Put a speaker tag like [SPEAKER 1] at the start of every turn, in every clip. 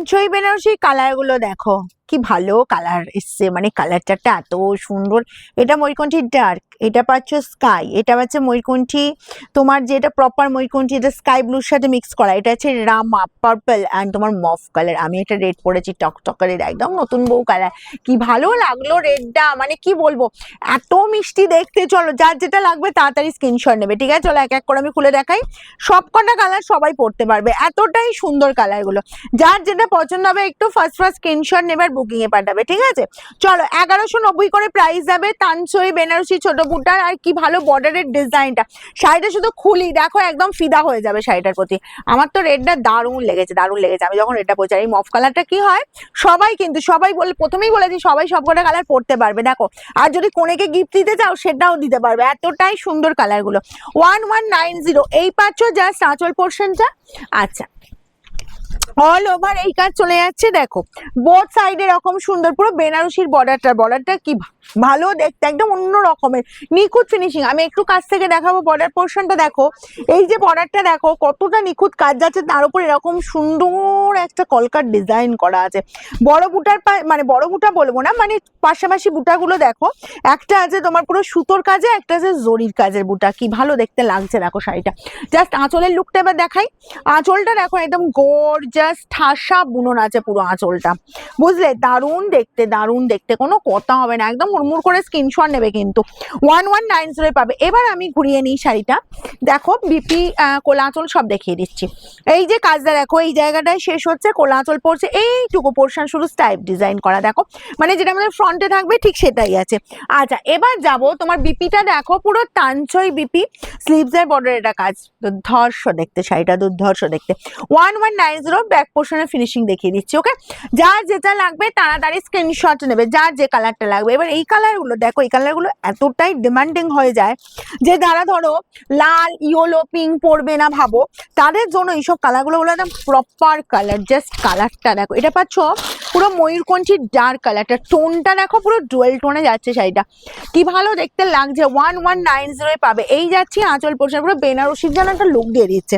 [SPEAKER 1] তানচই বেনারসি কালারগুলো দেখো। কি ভালো কালার এসছে মানে কালার চারটা এত সুন্দর। এটা ময়ূরকণ্ঠী ডার্ক এটা পাচ্ছ স্কাই এটা পাচ্ছে ময়ূরকণ্ঠী, তোমার যেটা প্রপার ময়ূরকণ্ঠী, এটা স্কাই ব্লুর সাথে মিক্স করা। এটা হচ্ছে রামা পার্পল অ্যান্ড তোমার মফ কালার আমি এটা রেড পরেছি টকটকারের একদম নতুন বউ কালার কি ভালো লাগল রেডটা মানে কি বলব? এত মিষ্টি দেখতে, চলো যার যেটা লাগবে তাড়াতাড়ি স্ক্রিনশট নেবে, ঠিক আছে? চলো এক এক করে আমি খুলে দেখাই। সব কটা কালার সবাই পড়তে পারবে, এতটাই সুন্দর কালারগুলো যার যেটা পছন্দ হবে একটু ফার্স্ট ফার্স্ট স্ক্রিনশট নেবে আর বুকিং এ পাঠাবে, ঠিক আছে? চলো, এগারোশো নব্বই করে প্রাইস যাবে তানসই, বেনারসি, ছোট বুটার আর কি ভালো বর্ডারের ডিজাইনটা শাড়িটা শুধু খুলি, দেখো একদম ফিদা হয়ে যাবে শাড়িটার প্রতি। আমার তো রেডটা দারুণ লেগেছে দারুণ লেগেছে। আমি যখন রেডটা পড়ছি এই মফ কালারটা কি হয়, সবাই কিন্তু, সবাই বলে, প্রথমেই বলেছি, সবাই সবকটা কালার পড়তে পারবে, দেখো। আর যদি কোনেকে গিফট দিতে চাও, সেটাও দিতে পারবে। এতটাই সুন্দর কালারগুলো ওয়ান ওয়ান নাইন জিরো এই পাচ্ছ জাস্ট আঁচল পোর্শনটা আচ্ছা। অল ওভার, এই কাজ চলে যাচ্ছে, দেখো। বোথ সাইডে এরকম সুন্দর, পুরো বেনারসির বর্ডারটা বর্ডারটা কি ভালো দেখতে, একদম অন্য রকমের। নিখুঁত ফিনিশিং আমি একটু কাছ থেকে দেখাবো বর্ডার পোর্শনটা দেখো। এই যে বর্ডারটা দেখো, কতটা নিখুঁত কাজ যাচ্ছে, তার উপর এরকম সুন্দর একটা কলকার ডিজাইন করা আছে। বড় বুটার মানে বড় বুটা বলব না মানে পাশাপাশি বুটাগুলো দেখো। একটা আছে তোমার পুরো সুতোর কাজে, একটা আছে জরির কাজের বুটা। কি ভালো দেখতে লাগছে, দেখো শাড়িটা। জাস্ট আঁচলের লুকটা এবার দেখাই। আঁচলটা দেখো, একদম গর্জাস ঠাসা বুনন আছে পুরো আঁচলটা। বুঝলে? দারুণ দেখতে দারুণ দেখতে। কোনো কথা হবে না। একদম হুড়মুড় করে স্ক্রিনশট নেবে কিন্তু। ওয়ান ওয়ান নাইন জিরো পাবে। এবার আমি ঘুরিয়ে নিই শাড়িটা। দেখো বিপি কোলা আঁচল সব দেখিয়ে দিচ্ছি। এই যে কাজটা দেখো, এই জায়গাটায় শেষ হচ্ছে কোলা আঁচল পড়ছে। এইটুকু পোর্শন শুধু স্টাইপ ডিজাইন করা। দেখো মানে যেটা আমাদের ফ্রন্টে থাকবে, ঠিক সেটাই আছে। আচ্ছা এবার যাব তোমার বিপিটা দেখো, পুরো তাঞ্চই বিপি স্লিভস এর বর্ডার এটা কাজ। দুর্ধর্ষ দেখতে শাড়িটা, দুর্ধর্ষ দেখতে। One one nine zero back পোর্শনের finishing দেখিয়ে দিচ্ছি ওকে যার যেটা লাগবে তাড়াতাড়ি স্ক্রিনশট নেবে, যার যে কালারটা লাগবে। এবার এই কালারগুলো দেখো, এই কালারগুলো এতটাই ডিমান্ডিং হয়ে যায় যে যারা ধরো লাল ইয়েলো পিঙ্ক পরবে না ভাবো, তাদের জন্য এইসব কালারগুলো হলো একদম প্রপার কালার জাস্ট কালারটা দেখো। এটা পাচ্ছ পুরো ময়ূরকণ্ঠীর ডার্ক কালারটা টোনটা দেখো পুরো ডুয়েল টোনে যাচ্ছে শাড়িটা। কি ভালো দেখতে লাগছে। ওয়ান ওয়ান নাইন জিরোয় পাবে। এই যাচ্ছি আঁচল পোর্শন পুরো বেনারসির যেন একটা লুক দিয়ে দিচ্ছে।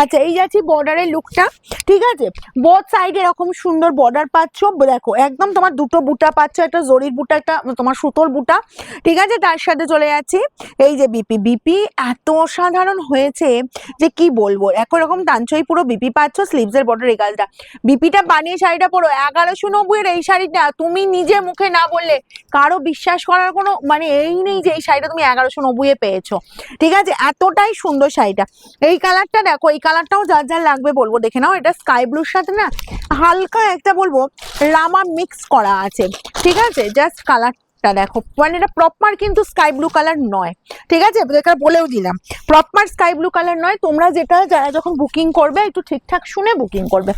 [SPEAKER 1] আচ্ছা এই যাচ্ছি বর্ডারের লুকটা ঠিক আছে? বোথ সাইডে এরকম সুন্দর বর্ডার পাচ্ছ। দেখো, একদম তোমার দুটো বুটা পাচ্ছ, একটা জরির বুটা, একটা তোমার সুতোর বুটা। ঠিক আছে, তার সাথে চলে যাচ্ছি। এই যে বিপি বিপি এত অসাধারণ হয়েছে যে কি বলব? একই রকম টানছই পুরো বিপি পাচ্ছ স্লিভসের বর্ডার এই কাজটা বিপিটা বানিয়ে শাড়িটা পরো, এগারোশো নব্বই এর এই শাড়িটা তুমি নিজে মুখে না বললে কারও বিশ্বাস করার কোনো মানে এই নেই যে এই শাড়িটা তুমি এগারোশো নব্বই এ পেয়েছ। ঠিক আছে, এতটাই সুন্দর শাড়িটা। এই কালারটা দেখো, এই কালারটাও যার যার লাগবে বলব, দেখে নাও, এটা স্কাই ব্লুর সাথে না হালকা একটা বলব রামা মিক্স করা আছে। ঠিক আছে? জাস্ট কালারটা দেখো। মানে এটা প্রপার কিন্তু স্কাই ব্লু কালার নয়। ঠিক আছে? এটা বলেও দিলাম। প্রপার স্কাই ব্লু কালার নয়। তোমরা যেটা যারা যখন বুকিং করবে, একটু ঠিকঠাক শুনে বুকিং করবে।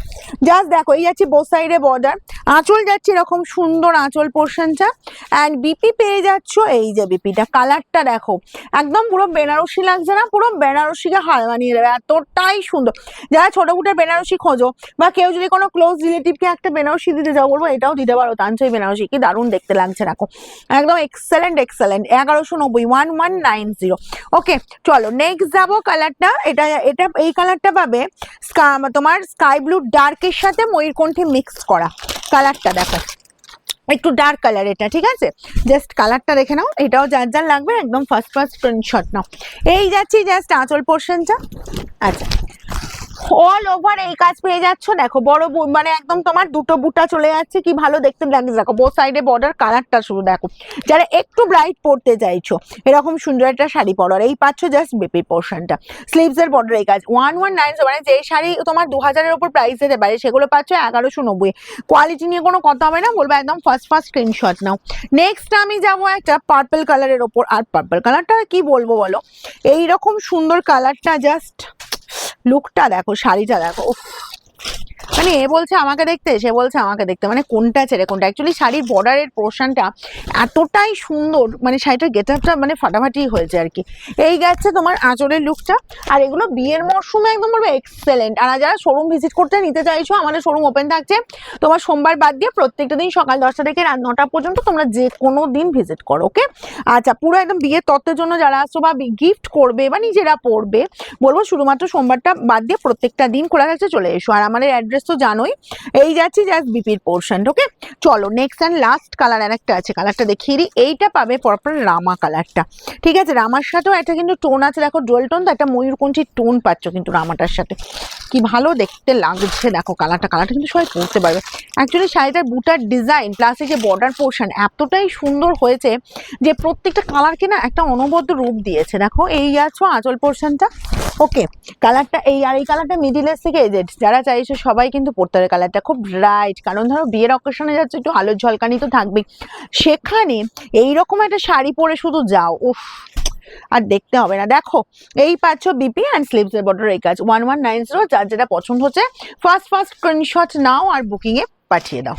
[SPEAKER 1] জাস্ট দেখো, এই আছে বোসাইডে বর্ডার আঁচল যাচ্ছে এরকম সুন্দর আঁচল পোর্শনটা অ্যান্ড বিপি পেয়ে যাচ্ছ, এই যে বিপিটা কালারটা দেখো। একদম পুরো বেনারসি লাগছে না, পুরো বেনারসিকে হার মানিয়ে দেবে, এতটাই সুন্দর। যারা ছোট ফুটের বেনারসি খোঁজো, বা কেউ যদি কোনো ক্লোজ রিলেটিভকে একটা বেনারসি দিতে যাও বলব এটাও দিতে পারো তানচই বেনারসি, কি দারুণ দেখতে লাগছে, দেখো। একদম এক্সেলেন্ট এক্সেলেন্ট এগারোশো নব্বই one one nine zero okay চলো নেক্সট যাব কালারটা এটা এটা, এই কালারটা পাবে তোমার স্কাই ব্লু ডার্কের সাথে ময়ূরকণ্ঠী মিক্স করা। কালারটা দেখো। একটু ডার্ক কালার এটা, ঠিক আছে? জাস্ট কালারটা দেখে নাও, এটাও যার যার লাগবে, একদম ফার্স্ট ফার্স্ট স্ক্রিনশট নাও। এই যাচ্ছি জাস্ট আঁচল পোর্শনটা আচ্ছা। অল ওভার এই কাজ পেয়ে যাচ্ছ? দেখো, বড় মানে একদম তোমার দুটো বুটা চলে যাচ্ছে। কি ভালো দেখতে লাগছে। দেখো বো সাইডে বর্ডার কালারটা শুধু দেখো। যারা একটু ব্রাইট পড়তে চাইছো, এরকম সুন্দর একটা শাড়ি পরো। আর এই পাচ্ছ জাস্ট বেপি পোর্শনটা স্লিভস এর বর্ডার এই কাজ। ওয়ান ওয়ান নাইন মানে যে শাড়ি তোমার দু হাজারের উপর প্রাইস দিতে পারে, সেগুলো পাচ্ছ এগারোশো নব্বই। কোয়ালিটি নিয়ে কোনো কথা হবে না, বলব একদম ফার্স্ট ফার্স্ট স্ক্রিনশট নাও। নেক্সট আমি যাব একটা পার্পল কালারের ওপর। আর পার্পল কালারটা কি বলব বলো? এইরকম সুন্দর কালারটা জাস্ট লুকটা দেখো শাড়িটা দেখো। মানে এ বলছে আমাকে দেখতে, সে বলছে আমাকে দেখতে। মানে কোনটা ছেড়ে, কোনটা? অ্যাকচুয়ালি শাড়ির বর্ডারের পোর্শনটা এতটাই সুন্দর মানে শাড়িটার গেট আপটা মানে ফাটাফাটি হয়েছে আর কি। এই গেছে তোমার আঁচলের লুকটা আর এগুলো বিয়ের মরশুমে একদম বলব এক্সেলেন্ট আর যারা শোরুম ভিজিট করতে নিতে চাইছো, আমাদের শোরুম ওপেন থাকছে। তোমার সোমবার বাদ দিয়ে প্রত্যেকটা দিন সকাল দশটা থেকে রাত নটা পর্যন্ত তোমরা যে কোনো দিন ভিজিট করো ওকে আচ্ছা পুরো একদম বিয়ের তত্ত্বের জন্য যারা আসছো বা গিফট করবে বা নিজেরা পড়বে বলব শুধুমাত্র সোমবারটা বাদ দিয়ে প্রত্যেকটা দিন খোলা থাকছে, চলে এসো। আর আমাদের অ্যাড্রেস তো জানোই। এই যাচ্ছে জাস্ট বিপির পোর্শন ওকে চলো নেক্সট অ্যান্ড লাস্ট কালার আর একটা আছে কালারটা দেখিয়ে দিই। এইটা পাবে পরপর রামা কালারটা ঠিক আছে, রামার সাথেও একটা কিন্তু টোন আছে, দেখো ডোয়েল টোন তো একটা ময়ূরকণ্ঠীর টোন পাচ্ছ কিন্তু রামাটার সাথে। কি ভালো দেখতে লাগছে, দেখো কালারটা কালারটা কিন্তু সবাই পরতে পারবে। অ্যাকচুয়ালি শাড়িটার বুটার ডিজাইন প্লাস এই যে বর্ডার পোর্শন এতটাই সুন্দর হয়েছে যে প্রত্যেকটা কালারকে না একটা অনবদ্য রূপ দিয়েছে। দেখো, এই আছো আঁচল পোর্শনটা ওকে কালারটা এই আর এই কালারটা মিডিল মিডিলের থেকে এজেড যারা চাইছো সবাই কিন্তু পড়তে হবে কালারটা খুব ব্রাইট কারণ ধরো বিয়ের অকেশনে যাচ্ছে একটু আলোর ঝলকানি তো থাকবেই। সেখানে এইরকম একটা শাড়ি পরে শুধু যাও, উফ, আর দেখতে হবে না। দেখো, এই পাচ্ছ বিপি অ্যান্ড স্লিভসের বর্ডার এই কাজ। ওয়ান ওয়ান নাইন জিরো যার যেটা পছন্দ হচ্ছে ফার্স্ট ফার্স্ট স্ক্রিনশট নাও আর বুকিংয়ে পাঠিয়ে দাও।